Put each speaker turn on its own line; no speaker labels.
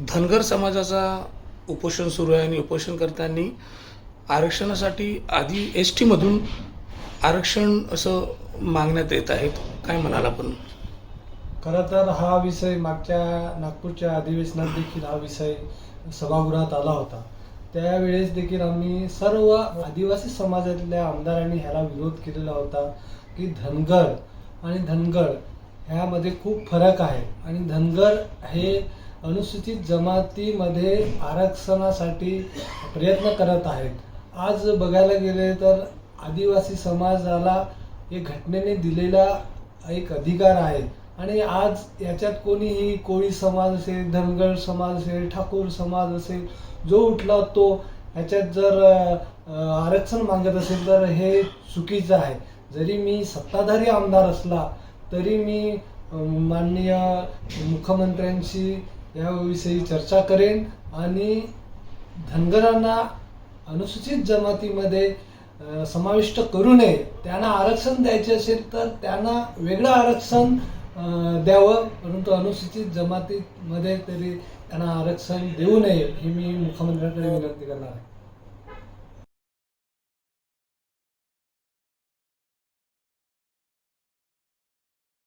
धनगर समाजाचा उपोषण सुरू आहे आणि उपोषणकर्त्यांनी आरक्षणासाठी आधी एस टीमधून आरक्षण असं मागण्यात येत आहेत काय म्हणाल आपण?
खरं तर हा विषय मागच्या नागपूरच्या अधिवेशनात देखील हा विषय सभागृहात आला होता. त्यावेळेस देखील आम्ही सर्व आदिवासी समाजातल्या आमदारांनी ह्याला विरोध केलेला होता की धनगर आणि धनगर ह्यामध्ये खूप फरक आहे. आणि धनगर हे अनुसूचित जमातीमध्ये आरक्षणासाठी प्रयत्न करत आहेत. आज बघायला गेले तर आदिवासी समाजाला एक घटनेने दिलेला एक अधिकार आहे. आणि आज याच्यात कोणीही कोळी समाज असेल धनगर समाज असेल ठाकूर समाज असेल जो उठला तो ह्याच्यात जर आरक्षण मागत असेल तर हे चुकीचं आहे. जरी मी सत्ताधारी आमदार असला तरी मी माननीय मुख्यमंत्र्यांशी याविषयी चर्चा करेन आणि धनगरांना अनुसूचित जमातीमध्ये समाविष्ट करू नये त्यांना आरक्षण द्यायचे असेल तर त्यांना वेगळं आरक्षण द्यावं. परंतु अनुसूचित जमातीमध्ये तरी त्यांना आरक्षण देऊ नये ही मी मुख्यमंत्र्यांकडे विनंती करणार आहे.